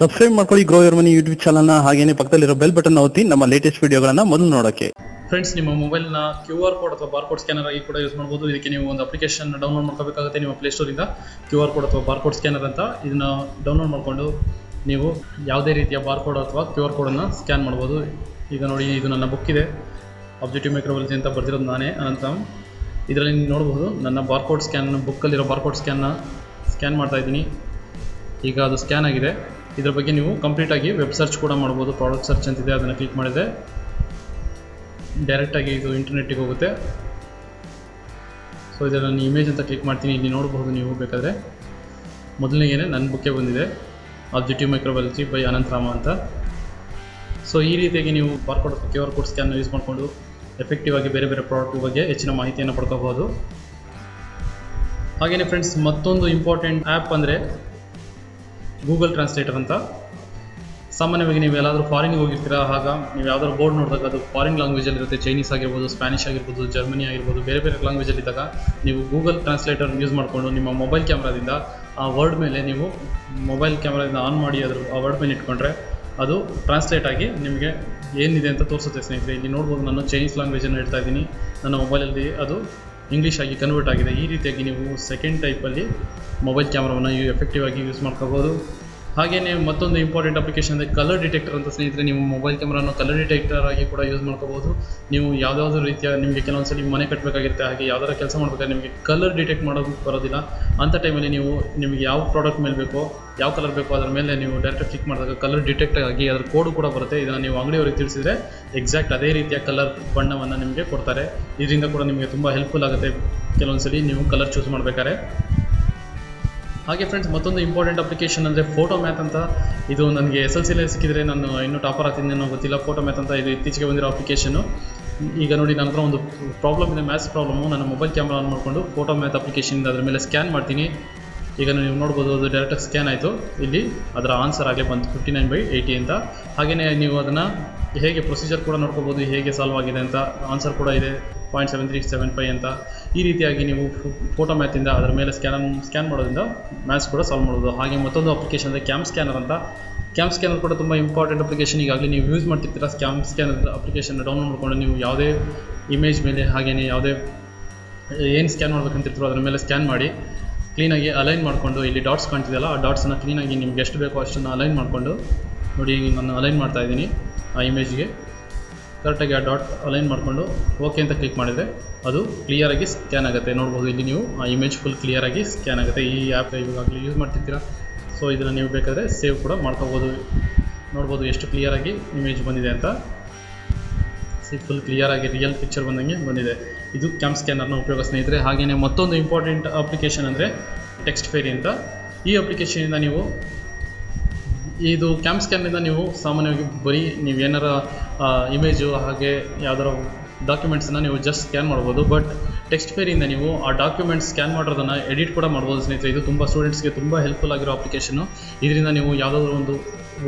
Subscribe ಮಾಡ್ಕೊಳ್ಳಿ grow your money YouTube ಚಾನಲ್ನ ಹಾಗೇನೆ ಪಕ್ಕದಲ್ಲಿರೋ ಬೆಲ್ ಬಟನ್ ಒತ್ತಿ ನಮ್ಮ ಲೇಟೆಸ್ಟ್ ವಿಡಿಯೋಗಳನ್ನ ಮೊದಲು ನೋಡೋಕೆ. ಫ್ರೆಂಡ್ಸ್ ನಿಮ್ಮ ಮೊಬೈಲ್ನ ಕ್ಯೂ ಆರ್ ಕೋಡ್ ಅಥವಾ ಬಾರ್ಕೋಡ್ ಸ್ಕ್ಯಾನರ್ ಆಗಿ ಕೂಡ ಯೂಸ್ ಮಾಡ್ಬೋದು. ಇದಕ್ಕೆ ನೀವು ಒಂದು ಅಪ್ಲಿಕೇಶನ್ ಡೌನ್ಲೋಡ್ ಮಾಡ್ಕೋಬೇಕಾಗುತ್ತೆ ನಿಮ್ಮ ಪ್ಲೇಸ್ಟೋರಿಂದ ಕ್ಯೂ ಆರ್ ಕೋಡ್ ಅಥವಾ ಬಾರ್ಕೋಡ್ ಸ್ಕ್ಯಾನರ್ ಅಂತ ಇದನ್ನ ಡೌನ್ಲೋಡ್ ಮಾಡಿಕೊಂಡು ನೀವು ಯಾವುದೇ ರೀತಿಯ ಬಾರ್ ಕೋಡ್ ಅಥವಾ ಕ್ಯೂ ಆರ್ ಕೋಡನ್ನು ಸ್ಕ್ಯಾನ್ ಮಾಡ್ಬೋದು. ಈಗ ನೋಡಿ, ಇದು ನನ್ನ ಬುಕ್ ಇದೆ. ಆಬ್ಜೆಕ್ಟಿವ್ ಮೈಕ್ರೋಬಾಲಜಿ ಅಂತ ಬರೆದಿರೋದು ನಾನೇ ಅನಂತ ಇದರಲ್ಲಿ ನೀವು ನೋಡ್ಬೋದು, ನನ್ನ ಬಾರ್ಕೋಡ್ ಸ್ಕ್ಯಾನ್ ಬುಕ್ಕಲ್ಲಿರೋ ಬಾರ್ಕೋಡ್ ಸ್ಕ್ಯಾನ್ ಸ್ಕ್ಯಾನ್ ಮಾಡ್ತಾ ಇದ್ದೀನಿ. ಈಗ ಅದು ಸ್ಕ್ಯಾನ್ ಆಗಿದೆ. ಇದ್ರ ಬಗ್ಗೆ ನೀವು ಕಂಪ್ಲೀಟಾಗಿ ವೆಬ್ ಸರ್ಚ್ ಕೂಡ ಮಾಡ್ಬೋದು. ಪ್ರಾಡಕ್ಟ್ ಸರ್ಚ್ ಅಂತಿದೆ, ಅದನ್ನು ಕ್ಲಿಕ್ ಮಾಡಿದೆ ಡೈರೆಕ್ಟಾಗಿ ಇದು ಇಂಟರ್ನೆಟ್ಟಿಗೆ ಹೋಗುತ್ತೆ. ಸೊ ಇದರಲ್ಲಿ ನಾನು ಇಮೇಜ್ ಅಂತ ಕ್ಲಿಕ್ ಮಾಡ್ತೀನಿ, ಇಲ್ಲಿ ನೋಡಬಹುದು ನೀವು ಬೇಕಾದರೆ. ಮೊದಲನೇಗೇನೆ ನನ್ನ ಬುಕ್ಕೆ ಬಂದಿದೆ. ಆಬ್ಜೆಕ್ಟಿವ್ ಮೈಕ್ರೋಬಾಲಜಿ ಬೈ ಅನಂತರಾಮ ಅಂತ. ಸೊ ಈ ರೀತಿಯಾಗಿ ನೀವು barcode Q R code scan use ಮಾಡಿಕೊಂಡು ಎಫೆಕ್ಟಿವ್ ಆಗಿ ಬೇರೆ ಬೇರೆ ಪ್ರಾಡಕ್ಟ್ ಬಗ್ಗೆ ಹೆಚ್ಚಿನ ಮಾಹಿತಿಯನ್ನು ಪಡ್ಕೋಬಹುದು. ಹಾಗೆಯೇ ಫ್ರೆಂಡ್ಸ್ ಮತ್ತೊಂದು ಇಂಪಾರ್ಟೆಂಟ್ ಆ್ಯಪ್ ಅಂದರೆ ಗೂಗಲ್ ಟ್ರಾನ್ಸ್ಲೇಟರ್ ಅಂತ. ಸಾಮಾನ್ಯವಾಗಿ ನೀವು ಎಲ್ಲಾದರೂ ಫಾರಿನ್ಗೆ ಹೋಗಿರ್ತೀರಾ, ಆಗ ನೀವು ಯಾವ್ದಾದ್ರು ಬೋರ್ಡ್ ನೋಡಿದಾಗ ಅದು ಫಾರಿನ್ ಲ್ಯಾಂಗ್ವೇಜಲ್ಲಿ ಇರುತ್ತೆ. ಚೈನೀಸ್ ಆಗಿರ್ಬೋದು ಸ್ಪ್ಯಾನಿಷ್ ಆಗಿರ್ಬೋದು ಜರ್ಮನಿ ಆಗಿರ್ಬೋದು, ಬೇರೆ ಬೇರೆ ಲ್ಯಾಂಗ್ವೇಜಲ್ಲಿ ಇದ್ದಾಗ ನೀವು ಗೂಗಲ್ ಟ್ರಾನ್ಸ್ಲೇಟರ್ ಯೂಸ್ ಮಾಡಿಕೊಂಡು ನಿಮ್ಮ ಮೊಬೈಲ್ ಕ್ಯಾಮ್ರಾದಿಂದ ಆ ವರ್ಡ್ ಮೇಲೆ ನೀವು ಮೊಬೈಲ್ ಕ್ಯಾಮ್ರಾದಿಂದ ಆನ್ ಮಾಡಿ ಅದ್ರ ಆ ವರ್ಡ್ ಮೇಲೆ ಇಟ್ಕೊಂಡ್ರೆ ಅದು ಟ್ರಾನ್ಸ್ಲೇಟ್ ಆಗಿ ನಿಮಗೆ ಏನಿದೆ ಅಂತ ತೋರಿಸುತ್ತೆ ಸ್ನೇಹಿತರೆ. ಇಲ್ಲಿ ನೋಡ್ಬೋದು ನಾನು ಚೈನೀಸ್ ಲ್ಯಾಂಗ್ವೇಜನ್ನು ಇಡ್ತಾ ಇದ್ದೀನಿ. ನನ್ನ ಮೊಬೈಲಲ್ಲಿ ಅದು ಇಂಗ್ಲೀಷ್ ಆಗಿ ಕನ್ವರ್ಟ್ ಆಗಿದೆ. ಈ ರೀತಿಯಾಗಿ ನೀವು ಸೆಕೆಂಡ್ ಟೈಪಲ್ಲಿ ಮೊಬೈಲ್ ಕ್ಯಾಮ್ರಾವನ್ನು ಎಫೆಕ್ಟಿವ್ ಆಗಿ ಯೂಸ್ ಮಾಡ್ಕೋಬೋದು. ಹಾಗೆಯೇ ಮತ್ತೊಂದು ಇಂಪಾರ್ಟೆಂಟ್ ಅಪ್ಲಿಕೇಶನ್ ಅಂದರೆ ಕಲರ್ ಡಿಟೆಕ್ಟರ್ ಅಂತ ಸ್ನೇಹಿತರೆ, ನೀವು ಮೊಬೈಲ್ ಕ್ಯಾಮ್ರಾನ ಕಲರ್ ಡಿಟೆಕ್ಟರ್ ಆಗಿ ಕೂಡ ಯೂಸ್ ಮಾಡ್ಕೋಬೋದು ನೀವು ಯಾವುದಾದ್ರೂ ರೀತಿಯ ನಿಮಗೆ ಕೆಲವೊಂದ್ಸಲಿ ಮನೆ ಕಟ್ಟಬೇಕಾಗಿರುತ್ತೆ ಹಾಗೆ ಯಾವ್ದಾರ ಕೆಲಸ ಮಾಡಬೇಕಾದ್ರೆ ನಿಮಗೆ ಕಲರ್ ಡಿಟೆಕ್ಟ್ ಮಾಡೋದು ಬರೋದಿಲ್ಲ. ಅಂಥ ಟೈಮಲ್ಲಿ ನೀವು ನಿಮಗೆ ಯಾವ ಪ್ರಾಡಕ್ಟ್ ಮೇಲೆ ಬೇಕೋ, ಯಾವ ಕಲರ್ ಬೇಕೋ ಅದರ ಮೇಲೆ ನೀವು ಡೈರೆಕ್ಟ್ ಕ್ಲಿಕ್ ಮಾಡಿದಾಗ ಕಲರ್ ಡಿಟೆಕ್ಟ್ ಆಗಿ ಅದರ ಕೋಡ್ ಕೂಡ ಬರುತ್ತೆ. ಇದನ್ನು ನೀವು ಅಂಗಡಿಯವರಿಗೆ ತಿಳಿಸಿದರೆ ಎಕ್ಸಾಕ್ಟ್ ಅದೇ ರೀತಿಯ ಕಲರ್ ಬಣ್ಣವನ್ನು ನಿಮಗೆ ಕೊಡ್ತಾರೆ. ಇದರಿಂದ ಕೂಡ ನಿಮಗೆ ತುಂಬ ಹೆಲ್ಪ್ಫುಲ್ ಆಗುತ್ತೆ. ಕೆಲವೊಂದ್ಸಲಿ ನೀವು ಕಲರ್ ಚೂಸ್ ಮಾಡಬೇಕಾದ್ರೆ. ಹಾಗೆ ಫ್ರೆಂಡ್ಸ್ ಮತ್ತೊಂದು ಇಂಪಾರ್ಟೆಂಟ್ ಅಪ್ಲಿಕೇಶನ್ ಅಂದರೆ ಫೋಟೋ ಮ್ಯಾತ್ ಅಂತ. ಇದು ನನಗೆ ಎಸ್ ಎಲ್ ಸಿಲೇ ಸಿಕ್ಕಿದ್ರೆ ನಾನು ಇನ್ನೂ ಟಾಪರ್ ಆಗ್ತೀನಿ ಅನ್ನೋ ಗೊತ್ತಿಲ್ಲ. ಫೋಟೋ ಮ್ಯಾತ್ ಅಂತ ಇದು ಇತ್ತೀಚೆಗೆ ಬಂದಿರೋ ಅಪ್ಲಿಕೇಶನು ಈಗ ನೋಡಿ ನನ್ನ ಹತ್ರ ಒಂದು ಪ್ರಾಬ್ಲಮ್ ಇದೆ ಮ್ಯಾಥ್ಸ್ ಪ್ರಾಬ್ಲಮು ನನ್ನ ಮೊಬೈಲ್ ಕ್ಯಾಮ್ರಾ ಆನ್ ಮಾಡಿಕೊಂಡು ಫೋಟೋ ಮ್ಯಾತ್ ಅಪ್ಲಿಕೇಶನ್ ಅದ್ರ ಮೇಲೆ ಸ್ಕ್ಯಾನ್ ಮಾಡ್ತೀನಿ. ಈಗ ನೀವು ನೋಡ್ಬೋದು, ಅದು ಡೈರೆಕ್ಟಾಗಿ ಸ್ಕ್ಯಾನ್ ಆಯಿತು. ಇಲ್ಲಿ ಅದರ ಆನ್ಸರ್ ಆಗೇ ಬಂತು ಫಿಫ್ಟಿ ನೈನ್ ಬೈ ಏಯ್ಟಿ ಅಂತ. ಹಾಗೆಯೇ ನೀವು ಅದನ್ನು ಹೇಗೆ ಪ್ರೊಸೀಜರ್ ಕೂಡ ನೋಡ್ಕೋಬೋದು, ಹೇಗೆ ಸಾಲ್ವ್ ಆಗಿದೆ ಅಂತ ಆನ್ಸರ್ ಕೂಡ ಇದೆ. Point seven three seven five ಅಂತ ಈ ರೀತಿಯಾಗಿ ನೀವು ಫೋಟೋ ಮ್ಯಾತಿಂದ ಅದರ ಮೇಲೆ ಸ್ಕ್ಯಾನ್ ಸ್ಕ್ಯಾನ್ ಮಾಡೋದ್ರಿಂದ ಮ್ಯಾಥ್ಸ್ ಕೂಡ ಸಾಲ್ವ್ ಮಾಡೋದು ಹಾಗೆ ಮತ್ತೊಂದು ಅಪ್ಲಿಕೇಶನ್ ಅಂದರೆ ಕ್ಯಾಮ್ ಸ್ಕ್ಯಾನರ್ ಅಂತ. ಕ್ಯಾಮ್ ಸ್ಕ್ಯಾನರ್ ಕೂಡ ತುಂಬ ಇಂಪಾರ್ಟೆಂಟ್ ಅಪ್ಲಿಕೇಶನ್ ಈಗಾಗಲೇ ನೀವು ಯೂಸ್ ಮಾಡ್ತಿರ್ತೀರ ಕ್ಯಾಮ್ ಸ್ಕ್ಯಾನರ್ ಅಪ್ಲಿಕೇಶನ್ ಡೌನ್ಲೋಡ್ ಮಾಡಿಕೊಂಡು ನೀವು ಯಾವುದೇ ಇಮೇಜ್ ಮೇಲೆ ಹಾಗೆಯೇ ಯಾವುದೇ, ಏನು ಸ್ಕ್ಯಾನ್ ಮಾಡ್ಬೇಕಂತಿರ್ತೀರೋ ಅದರ ಮೇಲೆ ಸ್ಕ್ಯಾನ್ ಮಾಡಿ ಕ್ಲೀನಾಗಿ ಅಲೈನ್ ಮಾಡಿಕೊಂಡು ಇಲ್ಲಿ ಡಾಟ್ಸ್ ಕಾಣ್ತಿದೆಯಲ್ಲ, ಆ ಡಾಟ್ಸನ್ನು ಕ್ಲೀನಾಗಿ ನಿಮ್ಗೆ ಎಷ್ಟು ಬೇಕೋ ಅಷ್ಟನ್ನು ಅಲೈನ್ ಮಾಡಿಕೊಂಡು ನೋಡಿ, ನಾನು ಅಲೈನ್ ಮಾಡ್ತಾ ಇದ್ದೀನಿ ಆ ಇಮೇಜ್ಗೆ ಕರೆಕ್ಟಾಗಿ ಆ ಡಾಟ್ ಅಲೈನ್ ಮಾಡಿಕೊಂಡು ಓಕೆ ಅಂತ ಕ್ಲಿಕ್ ಮಾಡಿದರೆ ಅದು ಕ್ಲಿಯರಾಗಿ ಸ್ಕ್ಯಾನ್ ಆಗುತ್ತೆ. ನೋಡ್ಬೋದು ಇಲ್ಲಿ ನೀವು ಆ ಇಮೇಜ್ ಫುಲ್ ಕ್ಲಿಯರಾಗಿ ಸ್ಕ್ಯಾನ್ ಆಗುತ್ತೆ. ಈ ಆ್ಯಪ್ ಇವಾಗಲೇ ಯೂಸ್ ಮಾಡ್ತಿರ್ತೀರಾ ಸೊ ಇದನ್ನು ನೀವು ಬೇಕಾದರೆ ಸೇವ್ ಕೂಡ ಮಾಡ್ಕೋಬೋದು. ನೋಡ್ಬೋದು ಎಷ್ಟು ಕ್ಲಿಯರಾಗಿ ಇಮೇಜ್ ಬಂದಿದೆ ಅಂತ. ಸಿ ಫುಲ್ ಕ್ಲಿಯರಾಗಿ ರಿಯಲ್ ಪಿಕ್ಚರ್ ಬಂದಂಗೆ ಬಂದಿದೆ. ಇದು ಕ್ಯಾಮ್ ಸ್ಕ್ಯಾನರ್ನ ಉಪಯೋಗ ಸ್ನೇಹಿತರೆ. ಹಾಗೆಯೇ ಮತ್ತೊಂದು ಇಂಪಾರ್ಟೆಂಟ್ ಅಪ್ಲಿಕೇಶನ್ ಅಂದರೆ ಟೆಕ್ಸ್ಟ್ ಫೇರಿ ಅಂತ. ಈ ಅಪ್ಲಿಕೇಶನಿಂದ ನೀವು, ಇದು ಕ್ಯಾಮ್ ಸ್ಕ್ಯಾನಿಂದ ನೀವು ಸಾಮಾನ್ಯವಾಗಿ ಬರೀ ನೀವು ಏನಾರ ಇಮೇಜು ಹಾಗೆ ಯಾವ್ದಾರ ಡಾಕ್ಯುಮೆಂಟ್ಸನ್ನು ನೀವು ಜಸ್ಟ್ ಸ್ಕ್ಯಾನ್ ಮಾಡ್ಬೋದು. ಬಟ್ ಟೆಕ್ಸ್ಟ್ ಫೇರಿಂದ ನೀವು ಆ ಡಾಕ್ಯುಮೆಂಟ್ಸ್ ಸ್ಕ್ಯಾನ್ ಮಾಡೋದನ್ನು ಎಡಿಟ್ ಕೂಡ ಮಾಡ್ಬೋದು ಸ್ನೇಹಿತರೆ. ಇದು ತುಂಬ ಸ್ಟೂಡೆಂಟ್ಸ್ಗೆ ತುಂಬ ಹೆಲ್ಪ್ಫುಲ್ ಆಗಿರೋ ಅಪ್ಲಿಕೇಶನು ಇದರಿಂದ ನೀವು ಯಾವುದಾದ್ರೂ ಒಂದು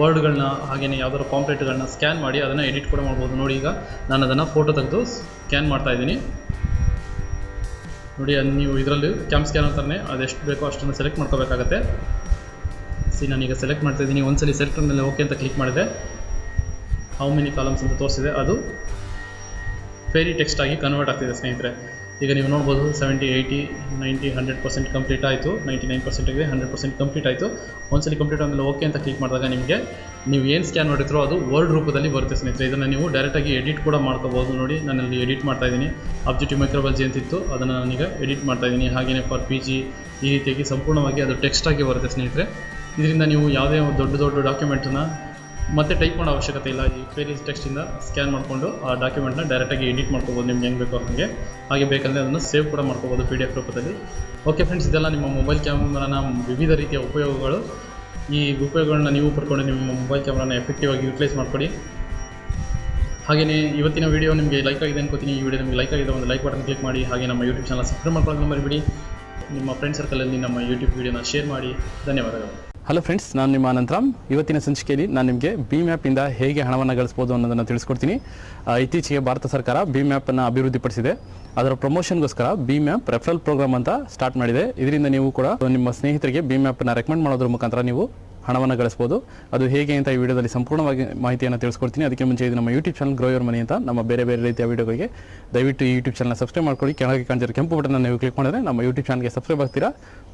ವರ್ಡ್ಗಳನ್ನ ಹಾಗೆಯೇ ಯಾವ್ದಾದ್ರು ಕಾಂಪ್ಲೇಟ್ಗಳನ್ನ ಸ್ಕ್ಯಾನ್ ಮಾಡಿ ಅದನ್ನು ಎಡಿಟ್ ಕೂಡ ಮಾಡ್ಬೋದು. ನೋಡಿ ಈಗ ನಾನು ಅದನ್ನು ಫೋಟೋ ತೆಗೆದು ಸ್ಕ್ಯಾನ್ ಮಾಡ್ತಾ ಇದ್ದೀನಿ. ನೋಡಿ, ಅದು ನೀವು ಇದರಲ್ಲಿ ಕ್ಯಾಮ್ ಸ್ಕ್ಯಾನ್ ಅಂತಾನೆ ಅದೆಷ್ಟು ಬೇಕೋ ಅಷ್ಟನ್ನು ಸೆಲೆಕ್ಟ್ ಮಾಡ್ಕೋಬೇಕಾಗತ್ತೆ. ಸಿ ನಾನೀಗ ಸೆಲೆಕ್ಟ್ ಮಾಡ್ತಾ ಇದ್ದೀನಿ. ಒಂದ್ಸಲಿ ಸೆಲೆಕ್ಟ್ ಮೇಲೆ ಓಕೆ ಅಂತ ಕ್ಲಿಕ್ ಮಾಡಿದೆ. ಹೌ ಮೆನಿ ಕಾಲಮ್ಸ್ ಅಂತ ತೋರಿಸಿದೆ, ಅದು ಫೇರಿ ಟೆಕ್ಸ್ಟ್ ಆಗಿ ಕನ್ವರ್ಟ್ ಆಗ್ತಿದೆ ಸ್ನೇಹಿತರೆ. ಈಗ ನೀವು ನೋಡ್ಬೋದು seventy eighty ninety hundred percent complete ಆಯಿತು. ನೈಂಟಿ ನೈನ್ ಪರ್ಸೆಂಟ್ ಆಗಿದೆ ಹಂಡ್ರೆಡ್ ಪರ್ಸೆಂಟ್ ಕಂಪ್ಲೀಟ್ ಆಯಿತು. ಒಂದ್ಸಲಿ ಕಂಪ್ಲೀಟ್ ಆದಮೇಲೆ ಓಕೆ ಅಂತ ಕ್ಲಿಕ್ ಮಾಡಿದಾಗ ನಿಮಗೆ ನೀವು ಏನು ಸ್ಕ್ಯಾನ್ ಮಾಡಿದ್ರೋ ಅದು ವರ್ಡ್ ರೂಪದಲ್ಲಿ ಬರುತ್ತೆ ಸ್ನೇಹಿತರೆ. ಇದನ್ನು ನೀವು ಡೈರೆಕ್ಟಾಗಿ ಎಡಿಟ್ ಕೂಡ ಮಾಡ್ಕೋಬೋದು ನೋಡಿ. ನಾನಲ್ಲಿ ಎಡಿಟ್ ಮಾಡ್ತಾ ಇದ್ದೀನಿ. ಆಬ್ಜೆಕ್ಟಿವ್ ಮೈಕ್ರೋಬಾಲಜಿ ಅಂತಿತ್ತು. ಅದನ್ನು ನಾನೀಗ ಎಡಿಟ್ ಮಾಡ್ತಾ ಇದ್ದೀನಿ. ಹಾಗೆಯೇ ಫಾರ್ ಪಿ ಜಿ ಈ ರೀತಿಯಾಗಿ ಸಂಪೂರ್ಣವಾಗಿ ಅದು ಟೆಕ್ಸ್ಟ್ ಆಗಿ ಬರುತ್ತೆ ಸ್ನೇಹಿತರೆ. ಇದರಿಂದ ನೀವು ಯಾವುದೇ ದೊಡ್ಡ ದೊಡ್ಡ ಡಾಕ್ಯುಮೆಂಟನ್ನು ಮತ್ತೆ ಟೈಪ್ ಮಾಡೋ ಅವಶ್ಯಕತೆ ಇಲ್ಲ. ಈ ಫೇರಿ ಟೆಕ್ಸ್ಟಿಂದ ಸ್ಕ್ಯಾನ್ ಮಾಡಿಕೊಂಡು ಆ ಡಾಕ್ಯುಮೆಂಟ್ನ ಡೈರೆಕ್ಟಾಗಿ ಎಡಿಟ್ ಮಾಡ್ಕೋಬೋದು. ನಿಮ್ಗೆ ಹೆಂಗೆ ಬೇಕೋ ಹಾಗೆ. ಹಾಗೆ ಬೇಕಂದರೆ ಅದನ್ನು ಸೇವ್ ಕೂಡ ಮಾಡ್ಕೋಬೋದು ಪಿ ಡಿ ಎಫ್ ರೂಪದಲ್ಲಿ. ಓಕೆ ಫ್ರೆಂಡ್ಸ್ ಇದೆಲ್ಲ ನಿಮ್ಮ ಮೊಬೈಲ್ ಕ್ಯಾಮ್ರಾನ ವಿವಿಧ ರೀತಿಯ ಉಪಯೋಗಗಳು. ಈ ಉಪಯೋಗಗಳನ್ನ ನೀವು ಪಡ್ಕೊಂಡು ನಿಮ್ಮ ಮೊಬೈಲ್ ಕ್ಯಾಮ್ರಾನ ಎಫೆಕ್ಟಿವ್ ಆಗಿ ಯೂಟಿಲೈಸ್ ಮಾಡ್ಕೊಡಿ. ಹಾಗೆಯೇ ಇವತ್ತಿನ ವೀಡಿಯೋ ನಿಮಗೆ ಲೈಕ್ ಆಗಿದೆ ಅನ್ಕೋತೀನಿ. ಈ ವಿಡಿಯೋ ನಿಮಗೆ ಲೈಕ್ ಆಗಿದೆ ಒಂದು ಲೈಕ್ ಬಟನ್ ಕ್ಲಿಕ್ ಮಾಡಿ. ಹಾಗೆ ನಮ್ಮ ಯೂಟ್ಯೂಬ್ ಚಾನಲ್ ಸಬ್ಸ್ಕ್ರೈಬ್ ಮಾಡ್ಕೊಳ್ಳೋದು ಮರಿಬೇಡಿ. ನಿಮ್ಮ ಫ್ರೆಂಡ್ ಸರ್ಕಲಲ್ಲಿ ನಮ್ಮ ಯೂಟ್ಯೂಬ್ ವೀಡಿಯೋನ ಶೇರ್ ಮಾಡಿ. ಧನ್ಯವಾದಗಳು. ಹಲೋ ಫ್ರೆಂಡ್ಸ್ ನಾನು ನಿಮ್ಮ ಅನಂತರಾಮ್ ಇವತ್ತಿನ ಸಂಚಿಕೆಯಲ್ಲಿ ನಾನು ನಿಮಗೆ ಬಿ ಮ್ಯಾಪಿಂದ ಹೇಗೆ ಹಣವನ್ನು ಗಳಿಸ್ಬೋದು ಅನ್ನೋದನ್ನು ತಿಳಿಸ್ಕೊಡ್ತೀನಿ. ಇತ್ತೀಚೆಗೆ ಭಾರತ ಸರ್ಕಾರ ಬಿ ಮ್ಯಾಪನ್ನು ಅಭಿವೃದ್ಧಿಪಡಿಸಿದೆ. ಅದರ ಪ್ರಮೋಷನ್ಗೋಸ್ಕರ ಬಿ ಮ್ಯಾಪ್ ರೆಫರಲ್ ಪ್ರೋಗ್ರಾಮ್ ಅಂತ ಸ್ಟಾರ್ಟ್ ಮಾಡಿದೆ. ಇದರಿಂದ ನೀವು ಕೂಡ ನಿಮ್ಮ ಸ್ನೇಹಿತರಿಗೆ ಬಿ ಮ್ಯಾಪನ್ನು ರೆಕಮೆಂಡ್ ಮಾಡೋದ್ರ ಮುಖಾಂತರ ನೀವು ಹಣವನ್ನು ಗಳಿಸ್ಬೋದು. ಅದು ಹೇಗೆ ಅಂತ ಈ ವಿಡಿಯೋದಲ್ಲಿ ಸಂಪೂರ್ಣವಾಗಿ ಮಾಹಿತಿಯನ್ನು ತಿಳಿಸ್ಕೊಡ್ತೀನಿ. ಅದಕ್ಕೆ ಮುಂಚೆ ಇದು ನಮ್ಮ YouTube channel grow your money ಅಂತ ನಮ್ಮ ಬೇರೆ ಬೇರೆ ರೀತಿಯ ವಿಡಿಯೋಗಳಿಗೆ ದಯವಿಟ್ಟು ಯೂಟ್ಯೂಬ್ ಚಾನಲ್ ಸಬ್ಸ್ಕ್ರೈಬ್ ಮಾಡ್ಕೊಳ್ಳಿ. ಕೆಳಗೆ ಕಾಣ್ತಿರೋ ಕೆಂಪು ಬಟನ್ ನೀವು ಕ್ಲಿಕ್ ಮಾಡಿದ್ರೆ ನಮ್ಮ ಯೂಟ್ಯೂಬ್ ಚಾನಲ್ಗೆ ಸಬ್ಸ್ಕ್ರೈಬ್ ಆಗ್ತೀರಾ?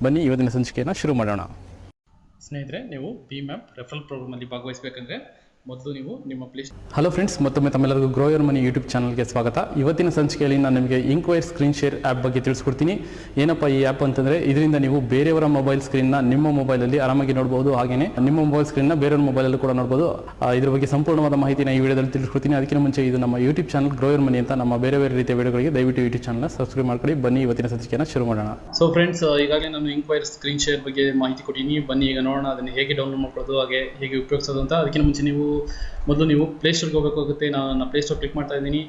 ಬನ್ನಿ, ಇವತ್ತಿನ ಸಂಚಿಕೆಯನ್ನು ಶುರು ಮಾಡೋಣ. ಸ್ನೇಹಿತರೆ ನೀವು ಬಿ ಮ್ಯಾಪ್ ರೆಫರಲ್ ಪ್ರೋಗ್ರಾಮಲ್ಲಿ ಭಾಗವಹಿಸಬೇಕಂದ್ರೆ ಮೊದಲು ನೀವು ನಿಮ್ಮ ಪ್ಲೇಸ್ ಹಲೋ ಫ್ರೆಂಡ್ಸ್ ಮತ್ತೊಮ್ಮೆ ತಮ್ಮೆಲ್ಲರಿಗೂ ಗ್ರೋ ಯೋರ್ ಮನಿ ಯೂಟ್ಯೂಬ್ ಚಾನಲ್ಗೆ ಸ್ವಾಗತ. ಇವತ್ತಿನ ಸಂಚಿಕೆಯಲ್ಲಿ ನಾನು ನಿಮಗೆ ಇಂಕ್ವೈರ್ ಸ್ಕ್ರೀನ್ ಶೇರ್ ಆ್ಯಪ್ ಬಗ್ಗೆ ತಿಳಿಸ್ಕೊಡ್ತೀನಿ. ಏನಪ್ಪ ಈ ಆ್ಯಪ್ ಅಂತಂದರೆ ಇದರಿಂದ ನೀವು ಬೇರೆಯವರ ಮೊಬೈಲ್ ಸ್ಕ್ರೀನ್ನ ನಿಮ್ಮ ಮೊಬೈಲಲ್ಲಿ ಆರಾಮಾಗಿ ನೋಡ್ಬೋದು. ಹಾಗೆಯೇ ನಿಮ್ಮ ಮೊಬೈಲ್ ಸ್ಕ್ರೀನ್ನ ಬೇರೆಯವ್ರ ಮೊಬೈಲಲ್ಲೂ ಕೂಡ ನೋಡ್ಬೋದು. ಇದ್ರ ಬಗ್ಗೆ ಸಂಪೂರ್ಣವಾದ ಮಾಹಿತಿನ ಈ ವಿಡಿಯೋದಲ್ಲಿ ತಿಳಿಸ್ಕೊಡ್ತೀನಿ. ಅದಕ್ಕಿಂತ ಮುಂಚೆ ಇದು ನಮ್ಮ YouTube channel grow your money ಅಂತ ನಮ್ಮ ಬೇರೆ ಬೇರೆ ರೀತಿಯ ವಿಡಿಯೋಗಳಿಗೆ ದಯವಿಟ್ಟು ಯೂಟ್ಯೂಬ್ ಚಾನಲ್ನ ಸಬ್ಸ್ಕ್ರೈಬ್ ಮಾಡ್ಕೊಳ್ಳಿ. ಬನ್ನಿ ಇವತ್ತಿನ ಸಂಚಿಕೆಯನ್ನು ಶುರು ಮಾಡೋಣ. ಸೊ ಫ್ರೆಂಡ್ಸ್ ಈಗಾಗಲೇ ನಾನು ಇಂಕ್ವೈರ್ ಸ್ಕ್ರೀನ್ ಶೇರ್ ಬಗ್ಗೆ ಮಾಹಿತಿ ಕೊಟ್ಟಿದ್ದೀನಿ. ಬನ್ನಿ ಈಗ ನೋಡೋಣ ಅದನ್ನು ಹೇಗೆ ಡೌನ್ಲೋಡ್ ಮಾಡ್ಕೊಳ್ಳೋದು ಹಾಗೆ ಹೇಗೆ ಉಪಯೋಗಿಸೋದು ಅಂತ. ಅದಕ್ಕಿಂತ ಮುಂಚೆ ನೀವು ಮೊದಲು ನೀವು ಪ್ಲೇಸ್ಟೋರ್ಗೆ ಹೋಗಬೇಕಾಗುತ್ತೆ. ನಾನು ನನ್ನ ಪ್ಲೇಸ್ಟೋರ್ ಕ್ಲಿಕ್ ಮಾಡ್ತಾ ಇದ್ದೀನಿ.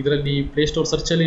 ಇದರಲ್ಲಿ ಪ್ಲೇಸ್ಟೋರ್ ಸರ್ಚಲ್ಲಿ